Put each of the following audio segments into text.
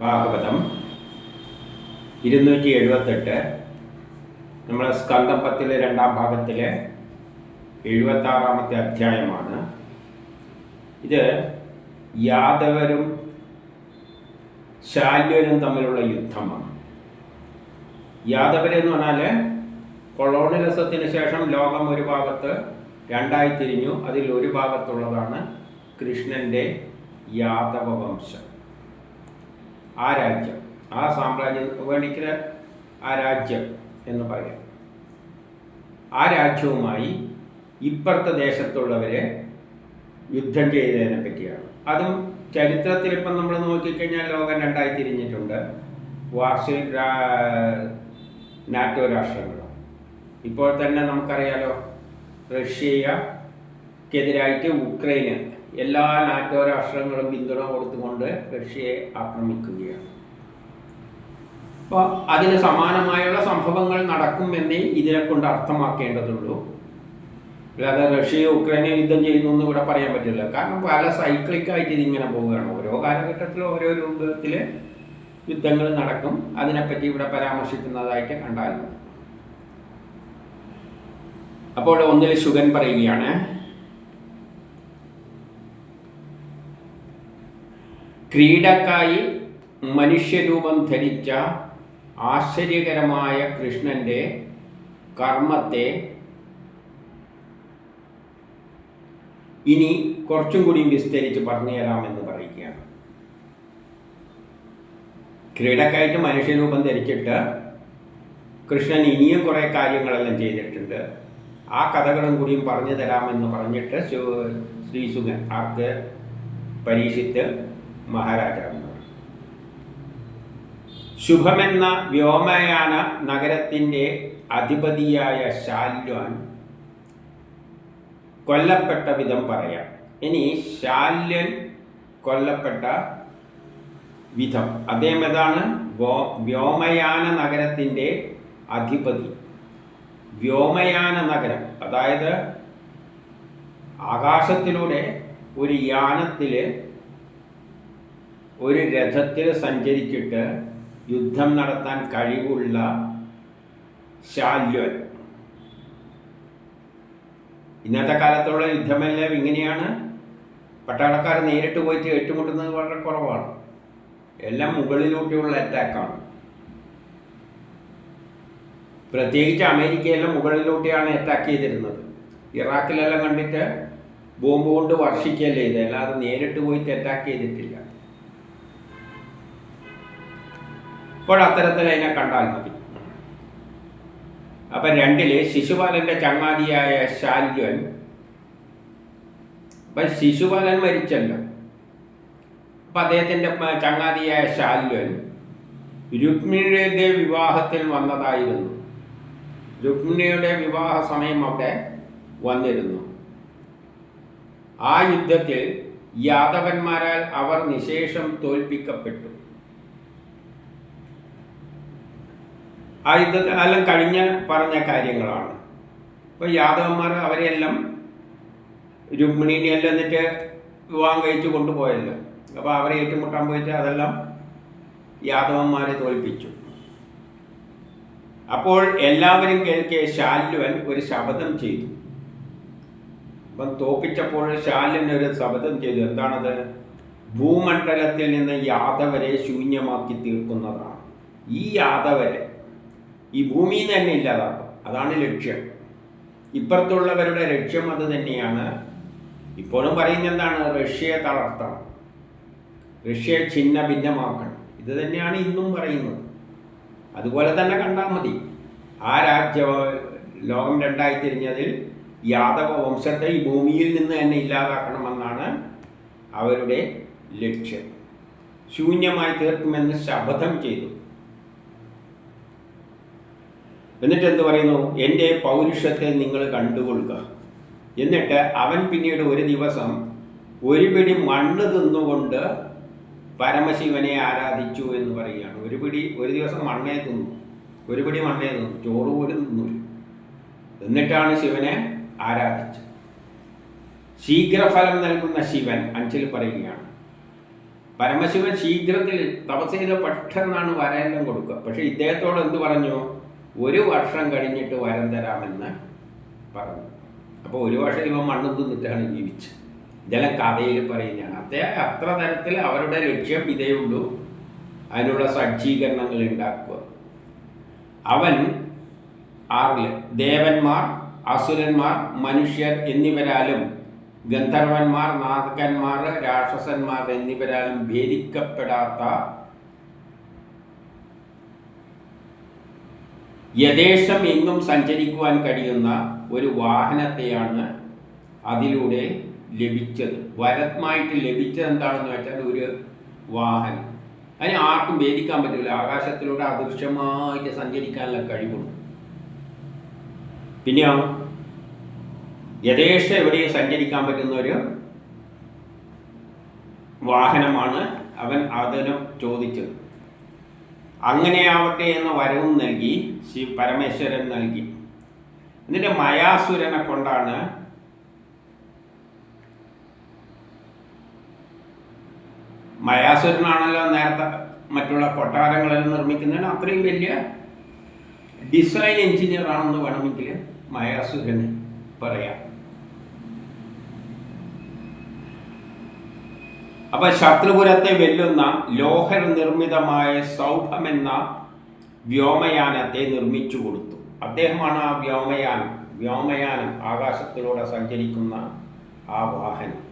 ഭാഗവതം. ഇരുന്നൂറ്റി എഴുപത്തെട്ട് നമ്മുടെ സ്കന്ധപ്പത്തിലെ രണ്ടാം ഭാഗത്തിലെ എഴുപത്താറാമത്തെ അധ്യായമാണ്. ഇത് യാദവരും ശാല്യരും തമ്മിലുള്ള യുദ്ധമാണ്. യാദവരെന്ന് പറഞ്ഞാൽ കൊളോണിയലിസത്തിന് ശേഷം ലോകം ഒരു ഭാഗത്ത് രണ്ടായി തിരിഞ്ഞു. അതിൽ ഒരു ഭാഗത്തുള്ളതാണ് കൃഷ്ണന്റെ യാദവ വംശം ആ രാജ്യം ആ സാമ്രാജ്യം വേണിക്കൽ ആ രാജ്യം എന്ന് പറയാം. ആ രാജ്യവുമായി ഇപ്പുറത്തെ ദേശത്തുള്ളവരെ യുദ്ധം ചെയ്തതിനെ പറ്റിയാണ്. അതും ചരിത്രത്തിൽ ഇപ്പം നമ്മൾ നോക്കിക്കഴിഞ്ഞാൽ ലോകം രണ്ടായി തിരിഞ്ഞിട്ടുണ്ട് വാർഷിക നാറ്റോ രാഷ്ട്രങ്ങൾ ഇപ്പോൾ തന്നെ നമുക്കറിയാലോ റഷ്യക്കെതിരായിട്ട് ഉക്രൈന് എല്ലാ നാറ്റോ രാഷ്ട്രങ്ങളും പിന്തുണ കൊടുത്തുകൊണ്ട് റഷ്യയെ ആക്രമിക്കുകയാണ്. അപ്പോൾ അതിന് സമാനമായുള്ള സംഭവങ്ങൾ നടക്കുമെന്നേ ഇതിനെ കൊണ്ട് അർത്ഥമാക്കേണ്ടതുള്ളൂ. അല്ലാതെ റഷ്യ ഉക്രൈനെ യുദ്ധം ചെയ്യുന്നു എന്ന് ഇവിടെ പറയാൻ പറ്റില്ല. കാരണം പല സൈക്ലിക്കായിട്ട് ഇതിങ്ങനെ പോവുകയാണ്. ഓരോ കാലഘട്ടത്തിലും ഓരോ രൂപത്തിൽ യുദ്ധങ്ങൾ നടക്കും. അതിനെപ്പറ്റി ഇവിടെ പരാമർശിക്കുന്നതായിട്ട് കണ്ടാലും അപ്പോൾ ഒന്നിൽ ശുഗൻ പറയുകയാണ്. ക്രീഡക്കായി മനുഷ്യരൂപം ധരിച്ച ആശ്ചര്യകരമായ കൃഷ്ണന്റെ കർമ്മത്തെ ഇനി കുറച്ചും കൂടി വിസ്തരിച്ച് പറഞ്ഞു തരാമെന്ന് പറയുകയാണ്. ക്രീഡക്കായിട്ട് മനുഷ്യരൂപം ധരിച്ചിട്ട് കൃഷ്ണൻ ഇനിയും കുറേ കാര്യങ്ങളെല്ലാം ചെയ്തിട്ടുണ്ട്. ആ കഥകളും കൂടിയും പറഞ്ഞു തരാമെന്ന് പറഞ്ഞിട്ട് ശ്രീ സുഖൻ ആർക്ക് പരീക്ഷിത്ത് മഹാരാജാവിനോട്. ശുഭമെന്ന വ്യോമയാന നഗരത്തിന്റെ അധിപതിയായ ശാല്വാൻ കൊല്ലപ്പെട്ട വിധം പറയാം. ഇനി ശാല്യൻ കൊല്ലപ്പെട്ട വിധം. അദ്ദേഹം ഏതാണ്? വ്യോമയാന നഗരത്തിന്റെ അധിപതി. വ്യോമയാന നഗരം അതായത് ആകാശത്തിലൂടെ ഒരു യാനത്തിൽ ഒരു രഥത്തിൽ സഞ്ചരിച്ചിട്ട് യുദ്ധം നടത്താൻ കഴിവുള്ള ശാല്യൻ ഇന്നത്തെ കാലത്തുള്ള യുദ്ധമെല്ലാം ഇങ്ങനെയാണ്. പട്ടാളക്കാർ നേരിട്ട് പോയിട്ട് ഏറ്റുമുട്ടുന്നത് വളരെ കുറവാണ്. എല്ലാം മുകളിലൂട്ടിയുള്ള അറ്റാക്കാണ് പ്രത്യേകിച്ച് അമേരിക്കയെല്ലാം മുകളിലൂട്ടിയാണ് അറ്റാക്ക് ചെയ്തിരുന്നത്. ഇറാഖിലെല്ലാം കണ്ടിട്ട് ബോംബ് കൊണ്ട് വർഷിക്കല്ലേ ഇത്? അല്ലാതെ നേരിട്ട് പോയിട്ട് അറ്റാക്ക് ചെയ്തിട്ടില്ല. ഇപ്പോൾ അത്തരത്തിൽ അതിനെ കണ്ടാൽ മതി. അപ്പം രണ്ടിൽ ശിശുപാലന്റെ ചങ്ങാതിയായ ശാല്യൻ അപ്പം ശിശുപാലൻ മരിച്ചല്ലോ. അപ്പം അദ്ദേഹത്തിന്റെ ചങ്ങാതിയായ ശാല്യൻ രുക്മിണിയുടെ വിവാഹത്തിൽ വന്നതായിരുന്നു. രുക്മിണിയുടെ വിവാഹ സമയം അവിടെ വന്നിരുന്നു. ആ യുദ്ധത്തിൽ യാദവന്മാരാൽ അവർ നിശേഷം തോൽപ്പിക്കപ്പെട്ടു. ആ യുദ്ധത്തിൽ എല്ലാം കഴിഞ്ഞ പറഞ്ഞ കാര്യങ്ങളാണ്. അപ്പോൾ യാദവന്മാർ അവരെല്ലാം രുക്മിണീനെയെല്ലാം എന്നിട്ട് വിവാഹം കഴിച്ചു കൊണ്ടുപോയല്ലോ. അപ്പോൾ അവരെ ഏറ്റുമുട്ടാൻ പോയിട്ട് അതെല്ലാം യാദവന്മാരെ തോൽപ്പിച്ചു. അപ്പോൾ എല്ലാവരും കേൾക്കെ ശാല്വൻ ഒരു ശപഥം ചെയ്തു. അപ്പം തോപ്പിച്ചപ്പോൾ ശാല്യൻ ഒരു ശപഥം ചെയ്തു. എന്താണത്? ഭൂമണ്ഡലത്തിൽ നിന്ന് യാദവരെ ശൂന്യമാക്കി തീർക്കുന്നതാണ്. ഈ യാദവരെ ഈ ഭൂമിയിൽ നിന്ന് തന്നെ ഇല്ലാതാക്കും. അതാണ് ലക്ഷ്യം. ഇപ്പുറത്തുള്ളവരുടെ ലക്ഷ്യം അത് തന്നെയാണ്. ഇപ്പോഴും പറയുന്ന എന്താണ്? റഷ്യയെ തളർത്തണം. റഷ്യയെ ഛിന്ന ഭിന്നമാക്കണം ഇത് തന്നെയാണ് ഇന്നും പറയുന്നത്. അതുപോലെ തന്നെ കണ്ടാൽ മതി. ആ രാജ്യ ലോകം രണ്ടായി തിരിഞ്ഞതിൽ യാദവ വംശത്തെ ഈ ഭൂമിയിൽ നിന്ന് തന്നെ ഇല്ലാതാക്കണമെന്നാണ് അവരുടെ ലക്ഷ്യം. ശൂന്യമായി തീർക്കുമെന്ന് ശപഥം ചെയ്തു. എന്നിട്ട് എന്ത് പറയുന്നു? എന്റെ പൗരുഷത്തെ നിങ്ങൾ കണ്ടുകൊള്ളുക. എന്നിട്ട് അവൻ പിന്നീട് ഒരു ദിവസം ഒരു പിടി മണ്ണ് തിന്നുകൊണ്ട് പരമശിവനെ ആരാധിച്ചു എന്ന് പറയുകയാണ്. ഒരു പിടി ഒരു ദിവസം മണ്ണേ തിന്നു. ഒരു പിടി മണ്ണേ തിന്നു. ചോറ് പോലും തിന്നു. എന്നിട്ടാണ് ശിവനെ ആരാധിച്ചത്. ശീഘ്രഫലം നൽകുന്ന ശിവൻ അഞ്ചിൽ പറയുകയാണ്. പരമശിവൻ ശീഘ്രത്തിൽ തപസ് ചെയ്ത പെട്ടെന്നാണ് വരയെല്ലാം കൊടുക്കുക. പക്ഷെ ഇദ്ദേഹത്തോട് എന്ത് പറഞ്ഞു? ഒരു വർഷം കഴിഞ്ഞിട്ട് വരം തരാമെന്ന് പറഞ്ഞു. അപ്പോൾ ഒരു വർഷം ഇവ മണ്ണും തിന്നിട്ടാണ് ജീവിച്ചത്. ഇതെല്ലാം കഥയിൽ പറയുന്നതാണ്. അദ്ദേഹം അത്ര തരത്തിൽ അവരുടെ ലക്ഷ്യം ഇതേ ഉള്ളൂ. അതിനുള്ള സജ്ജീകരണങ്ങൾ ഉണ്ടാക്കുക. അവൻ ആറിൽ ദേവന്മാർ അസുരന്മാർ മനുഷ്യർ എന്നിവരാലും ഗന്ധർവന്മാർ നാഥകന്മാർ രാക്ഷസന്മാർ എന്നിവരാലും ഭേദിക്കപ്പെടാത്ത യഥേഷ്ടം എങ്ങും സഞ്ചരിക്കുവാൻ കഴിയുന്ന ഒരു വാഹനത്തെയാണ് അതിലൂടെ ലഭിച്ചത്. വരത്മായിട്ട് ലഭിച്ചത് എന്താണെന്ന് വെച്ചാൽ ഒരു വാഹനം. അതിന് ആർക്കും ഭേദിക്കാൻ പറ്റില്ല ആകാശത്തിലൂടെ അദൃശ്യമായിട്ട് സഞ്ചരിക്കാനുള്ള കഴിവുണ്ട്. പിന്നെയോ യഥേഷ്ടം എവിടെയും സഞ്ചരിക്കാൻ പറ്റുന്ന ഒരു വാഹനമാണ് അവൻ അതിനും ചോദിച്ചത്. അങ്ങനെയാവട്ടെ എന്ന വരവും നൽകി ശ്രീ പരമേശ്വരൻ നൽകി. എന്നിട്ട് മയാസുരനെ കൊണ്ടാണ് മയാസുരനാണല്ലോ നേരത്തെ മറ്റുള്ള കൊട്ടാരങ്ങളെല്ലാം നിർമ്മിക്കുന്നതിന് അത്രയും വലിയ ഡിസൈൻ എഞ്ചിനീയർ ആണെന്ന് വേണമെങ്കിൽ മയാസുരന് പറയാം. അപ്പൊ ശത്രുപുരത്തെ വെല്ലുന്ന ലോഹർ നിർമ്മിതമായ സൗഭം എന്ന വ്യോമയാനത്തെ നിർമ്മിച്ചു കൊടുത്തു. അദ്ദേഹമാണ് ആ വ്യോമയാനം വ്യോമയാനം ആകാശത്തിലൂടെ സഞ്ചരിക്കുന്ന ആ വാഹനം.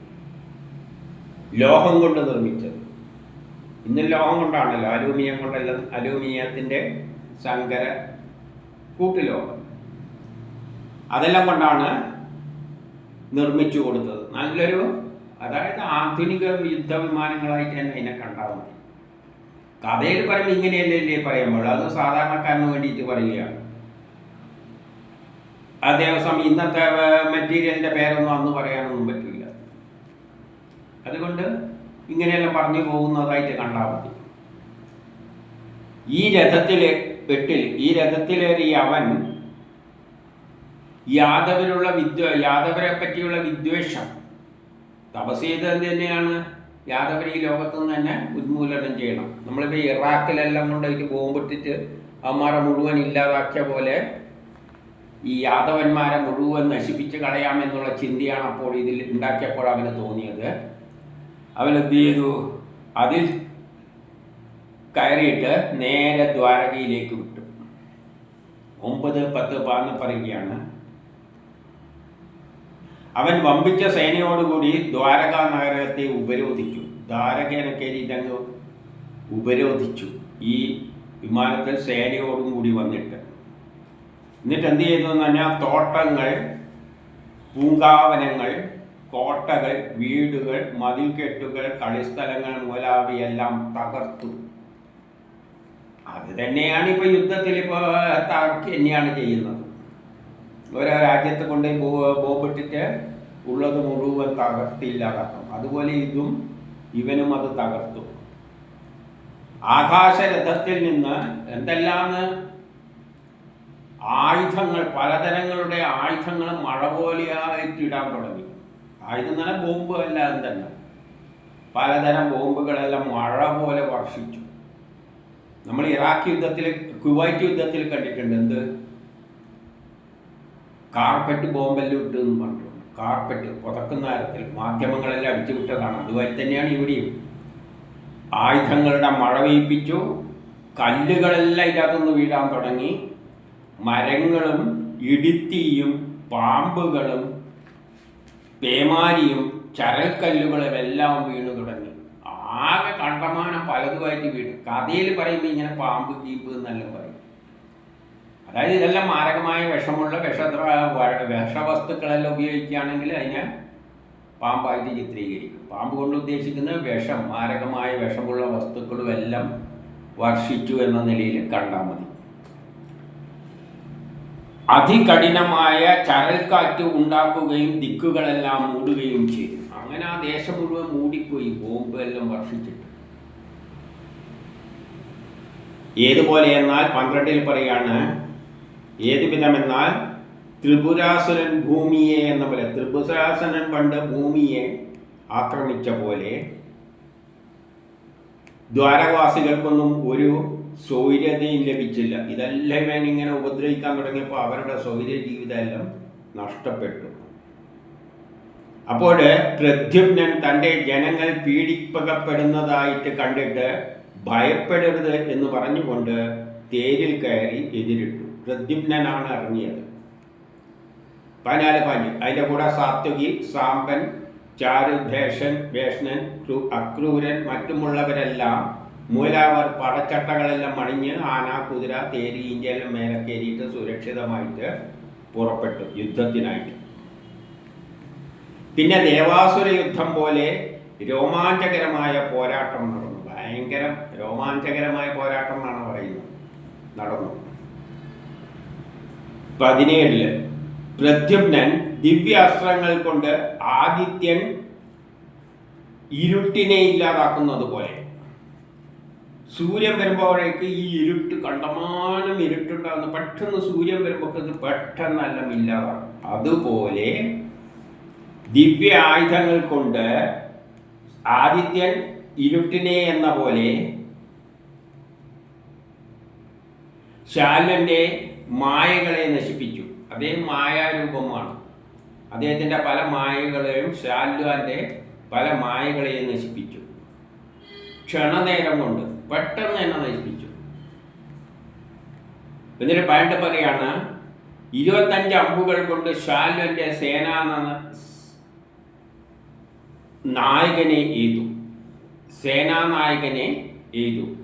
ലോഹം കൊണ്ട് നിർമ്മിച്ചത്. ഇന്ന് ലോഹം കൊണ്ടാണല്ലോ അലൂമിനിയം കൊണ്ടല്ല അലൂമിനിയത്തിന്റെ സങ്കര കൂട്ടുലോഹം. അതെല്ലാം കൊണ്ടാണ് നിർമ്മിച്ചു കൊടുത്തത്. നല്ലൊരു അതായത് ആധുനിക യുദ്ധവിമാനങ്ങളായിട്ട് തന്നെ അതിനെ കണ്ടാൽ മതി. കഥയിൽ പറയുമ്പോൾ ഇങ്ങനെയല്ലേ പറയുമ്പോൾ അത് സാധാരണക്കാരന് വേണ്ടിയിട്ട് പറയുകയാണ്. അതേസമയം ഇന്നത്തെ മെറ്റീരിയലിന്റെ പേരൊന്നും അന്ന് പറയാനൊന്നും പറ്റില്ല. അതുകൊണ്ട് ഇങ്ങനെയെല്ലാം പറഞ്ഞു പോകുന്നതായിട്ട് കണ്ടാൽ മതി. ഈ രഥത്തിൽ എട്ടിൽ ഈ രഥത്തിലേറിയ അവൻ യാദവരുള്ള വിദ്വ യാദവരെ പറ്റിയുള്ള വിദ്വേഷം തപസ് ചെയ്തത് തന്നെയാണ് യാദവർ ഈ ലോകത്ത് നിന്ന് തന്നെ ഉന്മൂലനം ചെയ്യണം. നമ്മളിപ്പോൾ ഇറാഖിലെല്ലാം കൊണ്ട് ഇത് ബോംബിട്ടിട്ട് അവന്മാരെ മുഴുവൻ ഇല്ലാതാക്കിയ പോലെ ഈ യാദവന്മാരെ മുഴുവൻ നശിപ്പിച്ച് കളയാമെന്നുള്ള ചിന്തയാണ് അപ്പോൾ ഇതിൽ ഉണ്ടാക്കിയപ്പോൾ അവന് തോന്നിയത്. അവൻ എന്ത് ചെയ്തു? അതിൽ കയറിയിട്ട് നേരെ ദ്വാരകയിലേക്ക് വിട്ടു. ഒമ്പത് പത്ത് പാന്ന് പറയുകയാണ്. അവൻ വമ്പിച്ച സേനയോടുകൂടി ദ്വാരക നഗരത്തെ ഉപരോധിച്ചു. ദ്വാരകനെ കയറിയിട്ട് ഉപരോധിച്ചു ഈ വിമാനത്തിൽ സേനയോടും കൂടി വന്നിട്ട്. എന്നിട്ട് എന്ത് ചെയ്തു എന്ന് പറഞ്ഞാൽ തോട്ടങ്ങൾ പൂങ്കാവനങ്ങൾ കോട്ടകൾ വീടുകൾ മതിൽക്കെട്ടുകൾ കളിസ്ഥലങ്ങൾ മുതലാവിയെല്ലാം തകർത്തു. അത് തന്നെയാണ് ഇപ്പൊ യുദ്ധത്തിൽ ഇപ്പോൾ തന്നെയാണ് ചെയ്യുന്നത്. ഓരോ രാജ്യത്ത് കൊണ്ട് ബോംബിട്ടിട്ട് ഉള്ളത് മുഴുവൻ തകർത്തില്ലാതാക്കും. അതുപോലെ ഇതും ഇവനും അത് തകർത്തു. ആകാശരഥത്തിൽ നിന്ന് എന്തെല്ലാന്ന്? ആയുധങ്ങൾ പലതരങ്ങളുടെ ആയുധങ്ങൾ മഴ പോലെയായിട്ട് ഇടാൻ തുടങ്ങി. ആയുധം തന്നെ ബോംബ് അല്ലാതെ തന്നെ. പലതരം ബോംബുകളെല്ലാം മഴ പോലെ വർഷിച്ചു. നമ്മൾ ഇറാഖ് യുദ്ധത്തിൽ കുവൈറ്റ് യുദ്ധത്തിൽ കണ്ടിട്ടുണ്ട് എന്ത്? കാർപ്പറ്റ് ബോംബെല്ലാം ഇട്ട് എന്ന് പറഞ്ഞിട്ടുണ്ട്. കാർപ്പറ്റ് പുതക്കുന്ന തരത്തിൽ മാധ്യമങ്ങളെല്ലാം അടിച്ചുവിട്ടതാണ്. അതുവരെ തന്നെയാണ് ഇവിടെയും. ആയുധങ്ങളുടെ മഴ പെയ്പ്പിച്ചു കല്ലുകളെല്ലാം ഇതിനകത്തുനിന്ന് വീഴാൻ തുടങ്ങി. മരങ്ങളും ഇടിത്തിയും പാമ്പുകളും പേമാരിയും ചരൽക്കല്ലുകളും എല്ലാം വീണു തുടങ്ങി. ആകെ കണ്ടമാനം പലതുമായിട്ട് വീണു. കഥയിൽ പറയുമ്പോൾ ഇങ്ങനെ പാമ്പ് കീപ്പ് എന്നെല്ലാം പറയും അതായത് ഇതെല്ലാം മാരകമായ വിഷമുള്ള വിഷ വിഷവസ്തുക്കളെല്ലാം ഉപയോഗിക്കുകയാണെങ്കിൽ അതിനെ പാമ്പായിട്ട് ചിത്രീകരിക്കും. പാമ്പ് കൊണ്ട് ഉദ്ദേശിക്കുന്നത് വിഷം മാരകമായ വിഷമുള്ള വസ്തുക്കളും എല്ലാം വർഷിച്ചു എന്ന നിലയിൽ കണ്ടാൽ മതി. അതികഠിനമായ ചരൽക്കാറ്റ് ഉണ്ടാക്കുകയും ദിക്കുകളെല്ലാം മൂടുകയും ചെയ്തു അങ്ങനെ ആ ദേശം മുഴുവൻ മൂടിപ്പോയി ബോംബ് എല്ലാം വർഷിച്ചിട്ട്. ഏതുപോലെ എന്നാൽ പന്ത്രണ്ടിൽ പറയാണ് ഏത് വിധമെന്നാൽ ത്രിപുരാസുരൻ ഭൂമിയെ എന്ന പോലെ ത്രിപുരാസുരൻ പണ്ട് ഭൂമിയെ ആക്രമിച്ച പോലെ ദ്വാരവാസികൾക്കൊന്നും ഒരു സൗര്യതയും ലഭിച്ചില്ല. ഇതെല്ലാം ഞാൻ ഇങ്ങനെ ഉപദ്രവിക്കാൻ തുടങ്ങിയപ്പോൾ അവരുടെ സൗര്യ ജീവിതമെല്ലാം നഷ്ടപ്പെട്ടു. അപ്പോൾ പ്രദ്യുമ്നൻ തന്റെ ജനങ്ങൾ പീഡിപ്പിക്കപ്പെടുന്നതായിട്ട് കണ്ടിട്ട് ഭയപ്പെടരുത് എന്ന് പറഞ്ഞുകൊണ്ട് തേരിൽ കയറി എതിരിട്ടു. പ്രദ്യുമ്നനാണ് ഇറങ്ങിയത് പതിനാല് പഞ്ച് അതിന്റെ കൂടെ സാത്വികി സാമ്പൻ ചാരുഭേഷൻ ഭേഷണൻ ക്രൂ- അക്രൂരൻ മറ്റുമുള്ളവരെല്ലാം മൂലാവർ പടച്ചട്ടകളെല്ലാം മണിഞ്ഞ് ആന കുതിര തേരി ഇന്ത്യയിലും മേലെ കയറിയിട്ട് സുരക്ഷിതമായിട്ട് പുറപ്പെട്ടു യുദ്ധത്തിനായിട്ട്. പിന്നെ ദേവാസുര യുദ്ധം പോലെ രോമാഞ്ചകരമായ പോരാട്ടം നടന്നു. ഭയങ്കര രോമാഞ്ചകരമായ പോരാട്ടം എന്നാണ് പറയുന്നത്. നടന്നു. പതിനേഴിൽ. പ്രദ്യുമ്നൻ ദിവ്യാസ്ത്രങ്ങൾ കൊണ്ട് ആദിത്യൻ ഇരുട്ടിനെ ഇല്ലാതാക്കുന്നത് പോലെ. സൂര്യൻ വരുമ്പോഴേക്ക് ഈ ഇരുട്ട് കണ്ടമാനം ഇരുട്ടുണ്ടാകുന്ന. പെട്ടെന്ന് സൂര്യൻ വരുമ്പോൾ ഇത് പെട്ടെന്നെല്ലാം അതുപോലെ ദിവ്യ ആയുധങ്ങൾ കൊണ്ട് ആദിത്യൻ ഇരുട്ടിനെ എന്ന പോലെ ശാലന്റെ മായകളെ നശിപ്പിച്ചു. അദ്ദേഹം മായാരൂപമാണ്. അദ്ദേഹത്തിന്റെ പല മായകളെയും ശാലുവാന്റെ പല മായകളെയും നശിപ്പിച്ചു. ക്ഷണനേരം കൊണ്ട് പെട്ടെന്ന് തന്നെ നശിപ്പിച്ചു. എന്നിട്ട് പണ്ട് പറയാണ് ഇരുപത്തഞ്ച് അമ്പുകൾ കൊണ്ട് ശാലുവിന്റെ സേനാ നായകനെ എയ്തു. സേനാനായകനെ എയ്തു.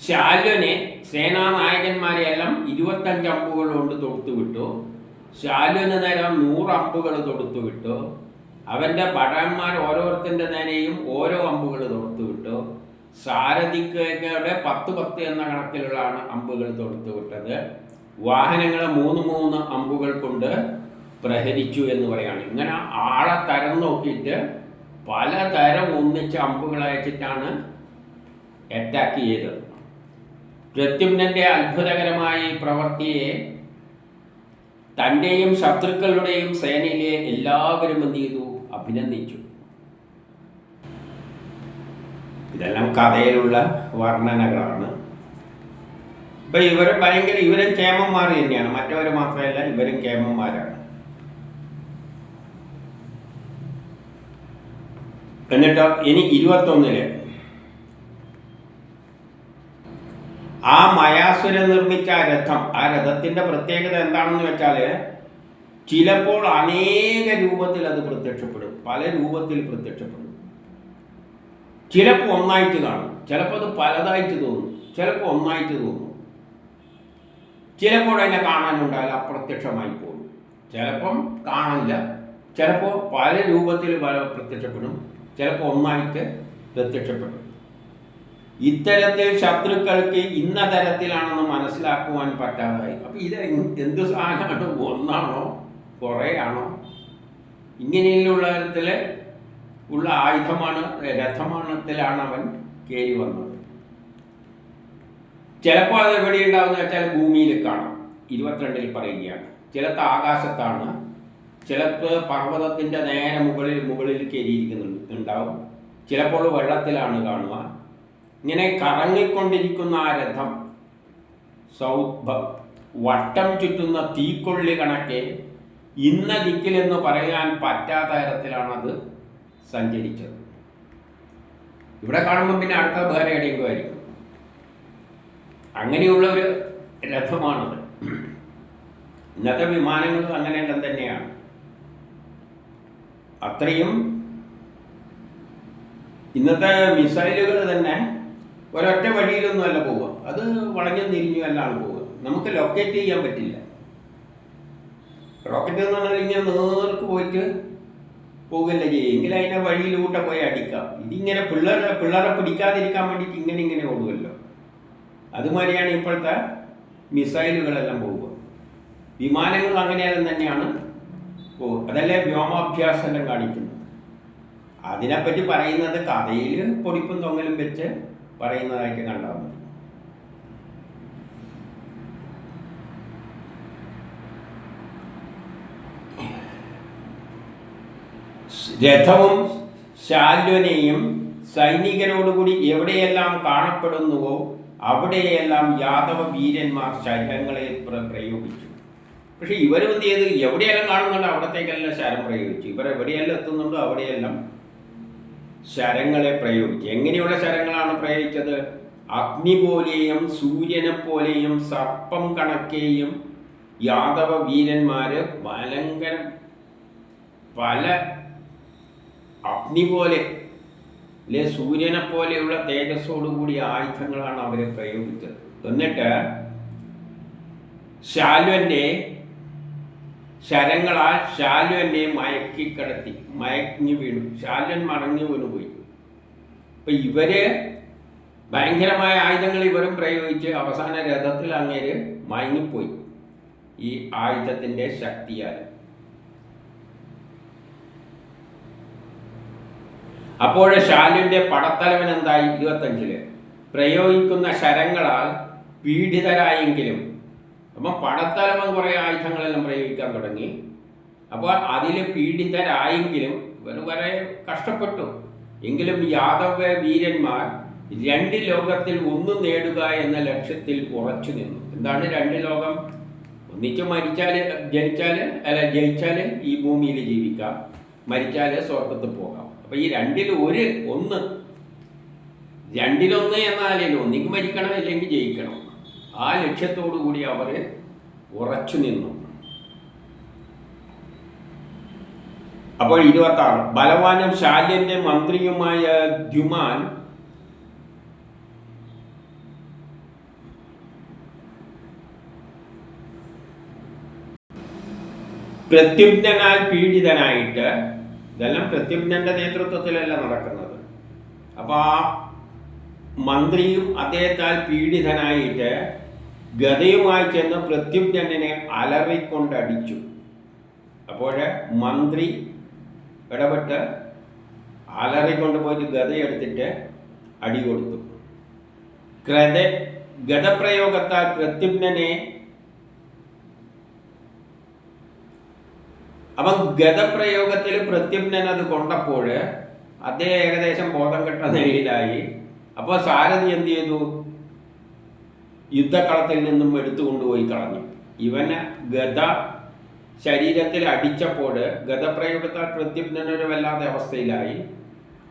ശാലുവിനെ സേനാനായകന്മാരെയെല്ലാം ഇരുപത്തഞ്ച് അമ്പുകൾ കൊണ്ട് തൊടുത്തു വിട്ടു. ശാലുവിന് നേരം നൂറ് അമ്പുകൾ തൊടുത്തു വിട്ടു. അവന്റെ ഭടന്മാർ ഓരോരുത്തന്റെ നേരെയും ഓരോ അമ്പുകൾ തൊടുത്തു വിട്ടു. സാരഥിക്കയുടെ പത്ത് പത്ത് എന്ന കണക്കിലുള്ളതാണ് അമ്പുകൾ തൊടുത്തു വിട്ടത്. വാഹനങ്ങളെ മൂന്ന് മൂന്ന് അമ്പുകൾ കൊണ്ട് പ്രഹരിച്ചു എന്ന് പറയുകയാണ് ഇങ്ങനെ ആളെ തരം നോക്കിയിട്ട് പലതരം ഒന്നിച്ച അമ്പുകൾ അയച്ചിട്ടാണ് അറ്റാക്ക് ചെയ്തത്. പ്രത്യുമ്നന്റെ അത്ഭുതകരമായ ഈ പ്രവൃത്തിയെ തന്റെയും ശത്രുക്കളുടെയും സേനയിലെ എല്ലാവരും എന്ത് ചെയ്തു? അഭിനന്ദിച്ചു. ഇതെല്ലാം കഥയിലുള്ള വർണനകളാണ്. ഇപ്പൊ ഇവർ ഭയങ്കര ഇവരും കേമന്മാർ തന്നെയാണ്. മറ്റവര് മാത്രമല്ല ഇവരും കേമന്മാരാണ് എന്നിട്ടോ ഇനി ഇരുപത്തൊന്നിൽ ആ മയാസുരൻ നിർമ്മിച്ച ആ രഥം ആ രഥത്തിന്റെ പ്രത്യേകത എന്താണെന്ന് വെച്ചാൽ ചിലപ്പോൾ അനേക രൂപത്തിൽ അത് പ്രത്യക്ഷപ്പെടും. പല രൂപത്തിൽ പ്രത്യക്ഷപ്പെടും. ചിലപ്പോൾ ഒന്നായിട്ട് കാണും. ചിലപ്പോൾ അത് പലതായിട്ട് തോന്നും. ചിലപ്പോൾ ഒന്നായിട്ട് തോന്നും. ചിലപ്പോൾ അതിനെ കാണാനുണ്ടായാൽ അപ്രത്യക്ഷമായി പോകും. ചിലപ്പം കാണില്ല ചിലപ്പോൾ പല രൂപത്തിൽ പല പ്രത്യക്ഷപ്പെടും. ചിലപ്പോൾ ഒന്നായിട്ട് പ്രത്യക്ഷപ്പെടും. ഇത്തരത്തിൽ ശത്രുക്കൾക്ക് ഇന്ന തരത്തിലാണെന്ന് മനസ്സിലാക്കുവാൻ പറ്റാതായി. അപ്പം ഇത് എന്ത് സാധനമാണ്? ഒന്നാണോ? കുറേ ആണോ ഇങ്ങനെയുള്ള തരത്തിൽ ഉള്ള ആയുധമാണ് രഥമാണത്തിലാണ് അവൻ കയറി വന്നത്. ചിലപ്പോൾ അത് എവിടെ ഉണ്ടാവുന്ന വെച്ചാൽ ഭൂമിയിൽ കാണാം. ഇരുപത്തിരണ്ടിൽ പറയുകയാണ്. ചിലത്ത് ആകാശത്താണ് ചിലപ്പോൾ പർവതത്തിന്റെ നേരെ മുകളിൽ മുകളിൽ കയറിയിരിക്കുന്നുണ്ട് ഉണ്ടാവും. ചിലപ്പോൾ വെള്ളത്തിലാണ് കാണുക. ഇങ്ങനെ കറങ്ങിക്കൊണ്ടിരിക്കുന്ന ആ രഥം സൗഭ വട്ടം ചുറ്റുന്ന തീക്കൊള്ളി കണക്കെ ഇന്ന ദിക്കിലെന്ന് പറയാൻ പറ്റാത്ത തരത്തിലാണത് സഞ്ചരിച്ചത്. ഇവിടെ കാണുമ്പോൾ പിന്നെ അടുത്ത വേറെ എവിടെയെങ്കിലും അങ്ങനെയുള്ള ഒരു രഥമാണത്. ഇന്നത്തെ വിമാനങ്ങളും അങ്ങനെയെല്ലാം തന്നെയാണ്. അത്രയും ഇന്നത്തെ മിസൈലുകൾ തന്നെ ഒരൊറ്റ വഴിയിലൊന്നുമല്ല പോവുക. അത് വളഞ്ഞും തിരിഞ്ഞും അല്ലാണ് പോവുക. നമുക്ക് ലൊക്കേറ്റ് ചെയ്യാൻ പറ്റില്ല. റോക്കറ്റ് എന്ന് പറഞ്ഞാൽ ഇങ്ങനെ നേർക്ക് പോയിട്ട് പോകല്ല ചെയ്യും. എങ്കിൽ അതിന്റെ വഴിയിലൂടെ പോയി അടിക്കാം. ഇതിങ്ങനെ പിള്ളേരെ പിള്ളേരെ പിടിക്കാതിരിക്കാൻ വേണ്ടിയിട്ട് ഇങ്ങനെ ഇങ്ങനെ ഓടുമല്ലോ അതുമാതിരിയാണ് ഇപ്പോഴത്തെ മിസൈലുകളെല്ലാം പോവുക. വിമാനങ്ങൾ അങ്ങനെയെല്ലാം തന്നെയാണ് പോകുക അതല്ലേ വ്യോമാഭ്യാസമെല്ലാം കാണിക്കുന്നത്. അതിനെപ്പറ്റി പറയുന്നത് കഥയിൽ പൊടിപ്പും തൊങ്ങലും വെച്ച് പറയുന്നതായിട്ട് കണ്ടാൽ മതി. രഥവും ശാല്വനെയും സൈനികരോടുകൂടി എവിടെയെല്ലാം കാണപ്പെടുന്നുവോ അവിടെയെല്ലാം യാദവ വീരന്മാർ ശരങ്ങളെ പ്ര- പ്രയോഗിച്ചു. പക്ഷെ ഇവരും എന്ത് ചെയ്ത്? എവിടെയെല്ലാം കാണുന്നുണ്ടോ? അവിടത്തേക്കെല്ലാം ശരം പ്രയോഗിച്ചു. ഇവർ എവിടെയെല്ലാം എത്തുന്നുണ്ടോ അവിടെയെല്ലാം ശരങ്ങളെ പ്രയോഗിച്ചു എങ്ങനെയുള്ള ശരങ്ങളാണ് പ്രയോഗിച്ചത്? അഗ്നി പോലെയും സൂര്യനെ പോലെയും സർപ്പം കണക്കെയും യാദവ വീരന്മാര് ഭയങ്കര പല അഗ്നി പോലെ അല്ലെ സൂര്യനെ പോലെയുള്ള തേജസ്സോടുകൂടിയ ആയുധങ്ങളാണ് അവരെ പ്രയോഗിച്ചത്. എന്നിട്ട് ശാലുവിന്റെ ശരങ്ങളാൽ ശാലുവിനെ മയക്കിക്കിടത്തി മയങ്ങി വീണു. ശാലുവൻ മടങ്ങി വീണുപോയി അപ്പൊ ഇവർ ഭയങ്കരമായ ആയുധങ്ങൾ ഇവരും പ്രയോഗിച്ച് അവസാന രഥത്തിൽ അങ്ങേര് മയങ്ങിപ്പോയി. ഈ ആയുധത്തിന്റെ ശക്തിയാൽ അപ്പോൾ ശാലുവിന്റെ പടത്തലവൻ എന്തായി? ഇരുപത്തഞ്ചിൽ. പ്രയോഗിക്കുന്ന ശരങ്ങളാൽ പീഡിതരായെങ്കിലും അപ്പം പടത്തലം എന്ന് കുറേ ആയുധങ്ങളെല്ലാം പ്രയോഗിക്കാൻ തുടങ്ങി. അപ്പോൾ അതിൽ പീഡിതരായെങ്കിലും ഇവർ വളരെ കഷ്ടപ്പെട്ടു. എങ്കിലും യാദവ വീരന്മാർ രണ്ട് ലോകത്തിൽ ഒന്ന് നേടുക എന്ന ലക്ഷ്യത്തിൽ ഉറച്ചു നിന്നു. എന്താണ് രണ്ട് ലോകം? ഒന്നിച്ച് മരിച്ചാൽ ജനിച്ചാൽ അല്ല ജയിച്ചാൽ ഈ ഭൂമിയിൽ ജീവിക്കാം. മരിച്ചാൽ സ്വർഗത്ത് പോകാം. അപ്പം ഈ രണ്ടിൽ ഒരു ഒന്ന്. രണ്ടിലൊന്ന് എന്നാലും ഒന്നിക്ക് മരിക്കണം അല്ലെങ്കിൽ ജയിക്കണം. ആ ലക്ഷ്യത്തോടു കൂടി അവർ ഉറച്ചു നിന്നു. അപ്പോൾ ഇരുപത്തി ആറ് ബലവാനും ശാല്യന്റെ മന്ത്രിയുമായ ദ്യുമാൻ പ്രത്യുജ്ഞനാൽ പീഡിതനായിട്ട് ഇതെല്ലാം പ്രത്യുജ്ഞന്റെ നേതൃത്വത്തിലല്ല നടക്കുന്നത്. അപ്പോൾ ആ മന്ത്രിയും അദ്ദേഹത്താൽ പീഡിതനായിട്ട് ഗതയുമായി ചെന്ന് പ്രത്യുഗ്നെ അലറിക്കൊണ്ടടിച്ചു. അപ്പോൾ മന്ത്രി ഇടപെട്ട് അലറിക്കൊണ്ട് പോയിട്ട് ഗതയെടുത്തിട്ട് അടി കൊടുത്തു. ക്രത ഗതപ്രയോഗത്താൽ പ്രത്യുജ്ഞനെ അവൻ ഗതപ്രയോഗത്തിൽ പ്രത്യുമ്നൻ അത് കൊണ്ടപ്പോൾ അദ്ദേഹം ഏകദേശം ബോധം കെട്ട നിലയിലായി. അപ്പോൾ സാരഥി എന്ത് ചെയ്തു? യുദ്ധക്കളത്തിൽ നിന്നും എടുത്തുകൊണ്ടുപോയി കളഞ്ഞു. ഇവന് ഗത ശരീരത്തിൽ അടിച്ചപ്പോൾ ഗതപ്രയോഗത്താൽ പ്രത്യുപ്നൊരു വല്ലാത്ത അവസ്ഥയിലായി.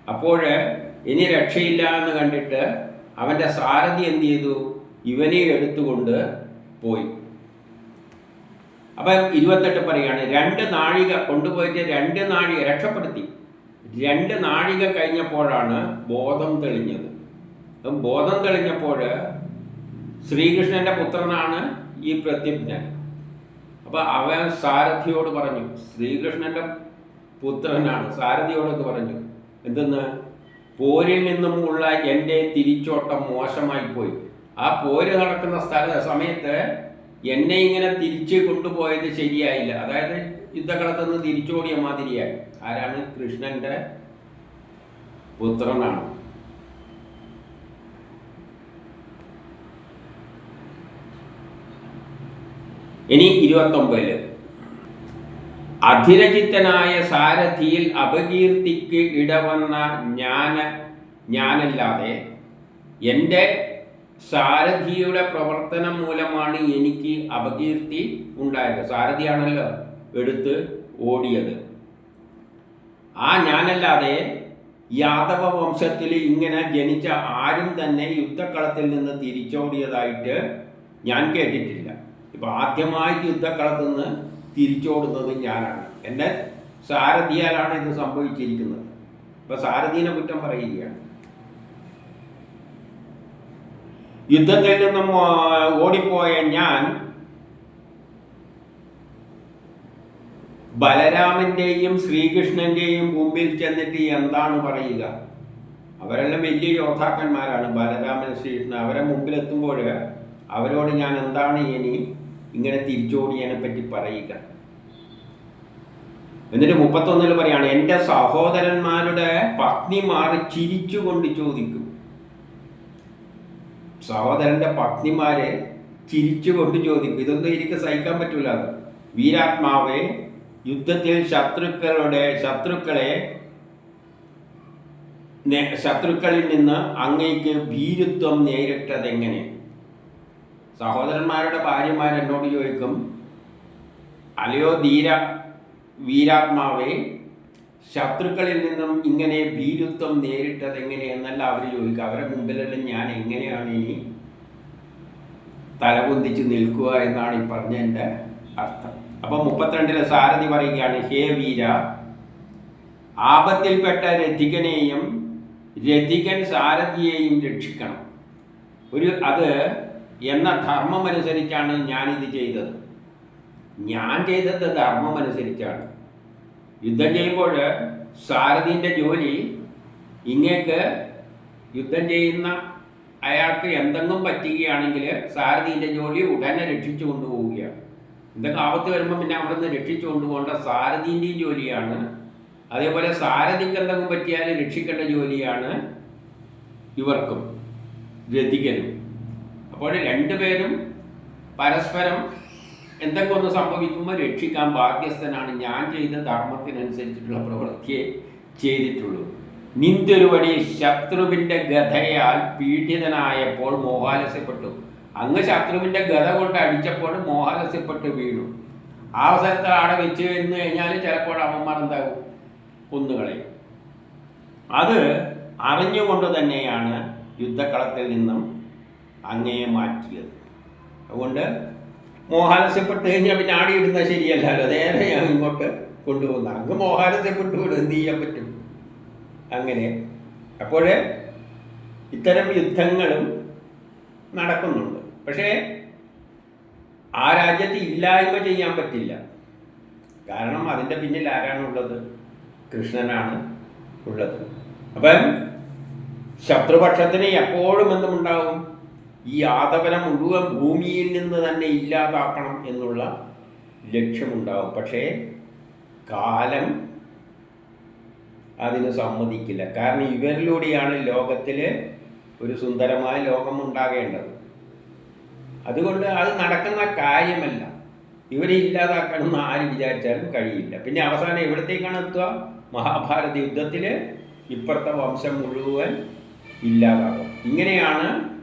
അപ്പോൾ ഇനി രക്ഷയില്ല എന്ന് കണ്ടിട്ട് അവന്റെ സാരഥി എന്ത് ചെയ്തു ഇവനെ എടുത്തുകൊണ്ട് പോയി. അപ്പം ഇരുപത്തെട്ട് പറയാണ് രണ്ട് നാഴിക കൊണ്ടുപോയിട്ട് രണ്ട് നാഴിക രക്ഷപ്പെടുത്തി. രണ്ട് നാഴിക കഴിഞ്ഞപ്പോഴാണ് ബോധം തെളിഞ്ഞത്. ബോധം തെളിഞ്ഞപ്പോൾ ശ്രീകൃഷ്ണന്റെ പുത്രനാണ് ഈ പ്രത്യുജ്ഞൻ അപ്പൊ അവൻ സാരഥിയോട് പറഞ്ഞു ശ്രീകൃഷ്ണന്റെ പുത്രനാണ് സാരഥിയോടൊക്കെ പറഞ്ഞു എന്തെന്ന്? പോരിൽ നിന്നും ഉള്ള എന്റെ തിരിച്ചോട്ടം മോശമായി പോയി. ആ പോര് നടക്കുന്ന സ്ഥല സമയത്ത് എന്നെ ഇങ്ങനെ തിരിച്ച് കൊണ്ടുപോയത് ശരിയായില്ല. അതായത് യുദ്ധകളത്ത് നിന്ന് തിരിച്ചോടിയ മാതിരിയായി. ആരാണ്? കൃഷ്ണന്റെ പുത്രനാണ്. ഇനി ഇരുപത്തൊമ്പതിൽ. അധിരചിത്തനായ സാരഥിയിൽ അപകീർത്തിക്ക് ഇടവന്ന ജ്ഞാന ഞാനല്ലാതെ എന്റെ സാരഥിയുടെ പ്രവർത്തനം മൂലമാണ് എനിക്ക് അപകീർത്തി ഉണ്ടായത്. സാരഥിയാണല്ലോ എടുത്ത് ഓടിയത്. ആ ഞാനല്ലാതെ യാദവ വംശത്തിൽ ഇങ്ങനെ ജനിച്ച ആരും തന്നെ യുദ്ധക്കളത്തിൽ നിന്ന് തിരിച്ചോടിയതായിട്ട് ഞാൻ കേട്ടിട്ടില്ല. ഇപ്പൊ ആദ്യമായിട്ട് യുദ്ധക്കളത്തിൽ നിന്ന് തിരിച്ചോടുന്നത് ഞാനാണ്. എന്റെ സാരഥിയാലാണ് ഇത് സംഭവിച്ചിരിക്കുന്നത്. ഇപ്പൊ സാരഥീനെ കുറ്റം പറയുകയാണ്. യുദ്ധത്തിൽ നിന്നും ഓടിപ്പോയ ഞാൻ ബലരാമന്റെയും ശ്രീകൃഷ്ണന്റെയും മുമ്പിൽ ചെന്നിട്ട് എന്താണ് പറയുക? അവരെല്ലാം വലിയ യോദ്ധാക്കന്മാരാണ്. ബലരാമൻ ശ്രീകൃഷ്ണൻ അവരെ മുമ്പിൽ എത്തുമ്പോൾ അവരോട് ഞാൻ എന്താണ് ഇനി ഇങ്ങനെ തിരിച്ചോടിയതിനെ പറ്റി പറയുക. എന്നിട്ട് മുപ്പത്തൊന്നിൽ പറയാണ് എന്റെ സഹോദരന്മാരുടെ പത്നിമാർ ചിരിച്ചുകൊണ്ട് ചോദിക്കും. സഹോദരന്റെ പത്നിമാരെ ചിരിച്ചുകൊണ്ട് ചോദിക്കും. ഇതൊന്നും എനിക്ക് സഹിക്കാൻ പറ്റൂല. വീരാത്മാവെ യുദ്ധത്തിൽ ശത്രുക്കളുടെ ശത്രുക്കളെ ശത്രുക്കളിൽ നിന്ന് അങ്ങേക്ക് ഭീരുത്വം നേരിട്ടതെങ്ങനെ? സഹോദരന്മാരുടെ ഭാര്യമാർ എന്നോട് ചോദിക്കും അലയോ ധീര വീരാത്മാവേ ശത്രുക്കളിൽ നിന്നും ഇങ്ങനെ ഭീരുത്വം നേരിട്ടത് എങ്ങനെയെന്നല്ല അവർ ചോദിക്കുക. അവരുടെ മുമ്പിലെല്ലാം ഞാൻ എങ്ങനെയാണ് ഇനി തലപൊന്തിച്ച് നിൽക്കുക എന്നാണ് ഈ പറഞ്ഞതിന്റെ അർത്ഥം. അപ്പം മുപ്പത്തിരണ്ടിലെ സാരഥി പറയുകയാണ് ഹേ വീര ആപത്തിൽപ്പെട്ട രഥികനെയും രഥികൻ സാരഥിയെയും രക്ഷിക്കണം. ഒരു അത് എന്ന ധർമ്മമനുസരിച്ചാണ് ഞാനിത് ചെയ്തത്. ഞാൻ ചെയ്തത് ധർമ്മമനുസരിച്ചാണ് യുദ്ധം ചെയ്യുമ്പോൾ സാരഥിന്റെ ജോലി ഇങ്ങേക്ക് യുദ്ധം ചെയ്യുന്ന അയാൾക്ക് എന്തെങ്കിലും പറ്റുകയാണെങ്കിൽ സാരഥിന്റെ ജോലി ഉടനെ രക്ഷിച്ചു കൊണ്ടുപോവുകയാണ്. എന്തൊക്കെ ആപത്ത് വരുമ്പോൾ പിന്നെ അവിടെ നിന്ന് രക്ഷിച്ചു കൊണ്ടുപോകേണ്ട സാരഥീന്റെയും ജോലിയാണ്. അതേപോലെ സാരഥിക്ക് എന്തെങ്കിലും പറ്റിയാൽ രക്ഷിക്കേണ്ട ജോലിയാണ് ഇവർക്കും രഥികനും അപ്പോൾ രണ്ടുപേരും പരസ്പരം എന്തൊക്കെ ഒന്ന് സംഭവിക്കുമ്പോൾ രക്ഷിക്കാൻ ബാധ്യസ്ഥനാണ് ഞാൻ ചെയ്ത ധർമ്മത്തിനനുസരിച്ചിട്ടുള്ള പ്രവൃത്തിയെ ചെയ്തിട്ടുള്ളൂ. നിന്തൊരുവടി ശത്രുവിന്റെ ഗതയാൽ പീഡിതനായപ്പോൾ മോഹാലസ്യപ്പെട്ടു. അങ്ങ് ശത്രുവിന്റെ ഗത കൊണ്ട് അടിച്ചപ്പോൾ മോഹാലസ്യപ്പെട്ട് വീണു. ആ അവസരത്തിൽ അവിടെ വെച്ച് ഇരുന്ന് കഴിഞ്ഞാൽ ചിലപ്പോൾ അമ്മമാർ എന്താകും? കൊന്നുകളയും. അത് അറിഞ്ഞുകൊണ്ട് തന്നെയാണ് യുദ്ധക്കളത്തിൽ നിന്നും അങ്ങയെ മാറ്റിയത്. അതുകൊണ്ട് മോഹാലസ്യപ്പെട്ട് കഴിഞ്ഞാൽ പിന്നെ ആടിയിടുന്നത് ശരിയല്ലല്ലോ. നേരെ ഇങ്ങോട്ട് കൊണ്ടുപോകുന്നത് അങ്ങ് മോഹാലസ്യപ്പെട്ട് കൂടെ എന്ത് ചെയ്യാൻ പറ്റും? അങ്ങനെ. അപ്പോഴേ ഇത്തരം യുദ്ധങ്ങളും നടക്കുന്നുണ്ട്. പക്ഷേ ആ രാജ്യത്ത് ഇല്ലായ്മ ചെയ്യാൻ പറ്റില്ല. കാരണം അതിന്റെ പിന്നിൽ ആരാണുള്ളത് കൃഷ്ണനാണ് ഉള്ളത്. അപ്പം ശത്രുപക്ഷത്തിന് എപ്പോഴും എന്തുമുണ്ടാവും? ഈ ആതപനം മുഴുവൻ ഭൂമിയിൽ നിന്ന് തന്നെ ഇല്ലാതാക്കണം എന്നുള്ള ലക്ഷ്യമുണ്ടാവും. പക്ഷേ കാലം അതിന് സമ്മതിക്കില്ല. കാരണം ഇവരിലൂടെയാണ് ലോകത്തിൽ ഒരു സുന്ദരമായ ലോകം ഉണ്ടാകേണ്ടത് അതുകൊണ്ട് അത് നടക്കുന്ന കാര്യമല്ല. ഇവരെ ഇല്ലാതാക്കണമെന്ന് ആര് വിചാരിച്ചാലും കഴിയില്ല. പിന്നെ അവസാനം എവിടത്തേക്കാണ് എത്തുക? മഹാഭാരത യുദ്ധത്തിൽ ഇപ്പുറത്തെ വംശം മുഴുവൻ ഇല്ലാതാകും. ഇങ്ങനെയാണ്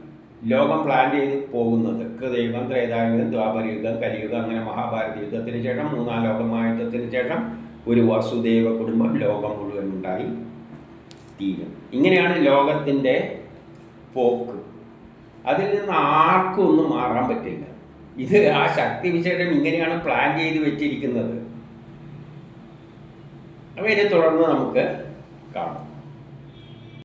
ലോകം പ്ലാൻ ചെയ്ത് പോകുന്നത് കൃതയുഗം ത്രേതായുഗം ദ്വാപരയുഗം കലിയുഗം അങ്ങനെ മഹാഭാരത യുദ്ധത്തിന് ശേഷം മൂന്നാം ലോകമഹായുദ്ധത്തിന് ശേഷം ഒരു വസുദേവ കുടുംബം ലോകം മുഴുവൻ ഉണ്ടായി തീരും. ഇങ്ങനെയാണ് ലോകത്തിന്റെ പോക്ക്. അതിൽ നിന്ന് ആർക്കും ഒന്നും മാറാൻ പറ്റില്ല. ഇത് ആ ശക്തി വിശേഷം ഇങ്ങനെയാണ് പ്ലാൻ ചെയ്ത് വെച്ചിരിക്കുന്നത്. അപ്പോൾ ഇതിനെ തുടർന്ന് നമുക്ക് കാണാം.